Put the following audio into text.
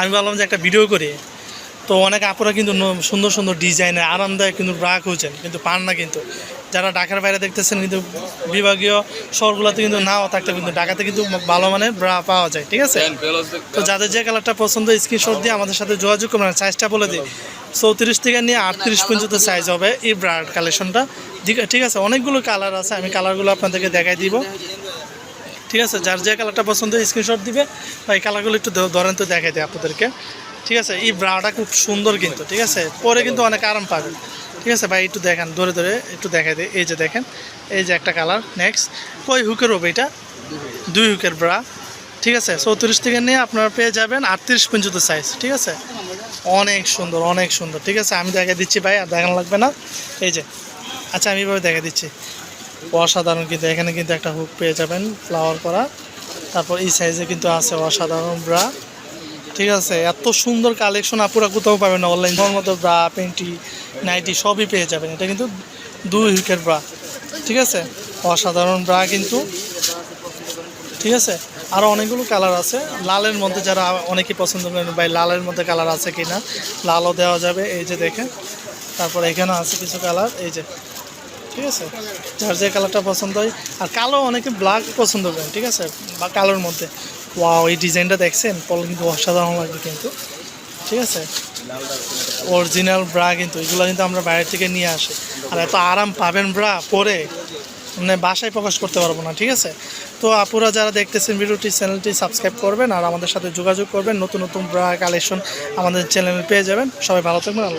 আমি ভাবলাম যে একটা ভিডিও করি। তো অনেক আপুরা কিন্তু সুন্দর সুন্দর ডিজাইনের আরামদায়ক কিন্তু ব্রা খুঁজছেন কিন্তু পান না কিন্তু। যারা ঢাকার বাইরে দেখতেছেন কিন্তু বিভাগীয় শহরগুলোতে কিন্তু নাও থাকতে কিন্তু ঢাকাতে কিন্তু ভালো মানের ব্রা পাওয়া যায় ঠিক আছে? তো যাদের যে কালারটা পছন্দ স্ক্রিনশট দিয়ে আমাদের সাথে যোগাযোগ করবেন সাইজটা বলে দিই। চৌত্রিশ থেকে নিয়ে আটত্রিশ পর্যন্ত সাইজ হবে এই ব্রাড কালেকশনটা ঠিক আছে অনেকগুলো কালার আছে আমি কালারগুলো আপনাদেরকে দেখাই দিব। ঠিক আছে? যার যে কালারটা পছন্দ স্ক্রিনশট দিবে। বা এই কালারগুলো একটু ধরেন তো দেখাই দিই আপনাদেরকে। ঠিক আছে? এই ব্রাটা খুব সুন্দর কিন্তু, ঠিক আছে? পরে কিন্তু অনেক আরাম পাবেন। ঠিক আছে? ভাই, একটু দেখান, ধরে ধরে একটু দেখাই দিই। এই যে দেখেন, এই যে একটা কালার নেক্সট কই হুকের হবে এটা? দুই হুকের ব্রা ঠিক আছে? চৌত্রিশ থেকে নিয়ে আপনারা পেয়ে যাবেন আটত্রিশ পর্যন্ত সাইজ ঠিক আছে? অনেক সুন্দর অনেক সুন্দর, ঠিক আছে? আমি দেখা দিচ্ছি ভাই, আর দেখানো লাগবে না। এই যে আচ্ছা আমি এভাবে দেখা দিচ্ছি। অসাধারণ কিন্তু এখানে কিন্তু একটা হুক পেয়ে যাবেন ফ্লাওয়ার করা। তারপর এই সাইজে কিন্তু আছে অসাধারণ ব্রা ঠিক আছে, এত সুন্দর কালেকশন আপুরা কোথাও পাবেন না। অনলাইন মতো ব্রা পেন্টি নাইটি সবই পেয়ে যাবেন। এটা কিন্তু দুই হুকের ব্রা ঠিক আছে, অসাধারণ ব্রা কিন্তু। ঠিক আছে আরও অনেকগুলো কালার আছে। লালের মধ্যে যারা অনেকেই পছন্দ করেন, ভাই, লালের মধ্যে কালার আছে কি না লালও দেওয়া যাবে। এই যে দেখেন, তারপর এখানে আছে কিছু কালার এই যে ঠিক আছে? যার যে কালারটা পছন্দ হয়। আর কালো অনেকে ব্ল্যাক পছন্দ করেন, ঠিক আছে? বা কালোর মধ্যে। ওয়াও এই ডিজাইনটা দেখছেন? পল কিন্তু অসাধারণ লাগবে কিন্তু। ঠিক আছে? অরিজিনাল ব্রা কিন্তু, এগুলো কিন্তু আমরা বাইরে থেকে নিয়ে আসি। আর এত আরাম পাবেন ব্রা পরে মানে বাসায় প্রকাশ করতে পারব না, ঠিক আছে? তো আপুরা যারা দেখতেছেন ভিডিওটি, চ্যানেলটি সাবস্ক্রাইব করবেন আর আমাদের সাথে যোগাযোগ করবেন। নতুন নতুন ব্রা কালেকশন আমাদের চ্যানেলে পেয়ে যাবেন। সবাই ভালো থাকবেন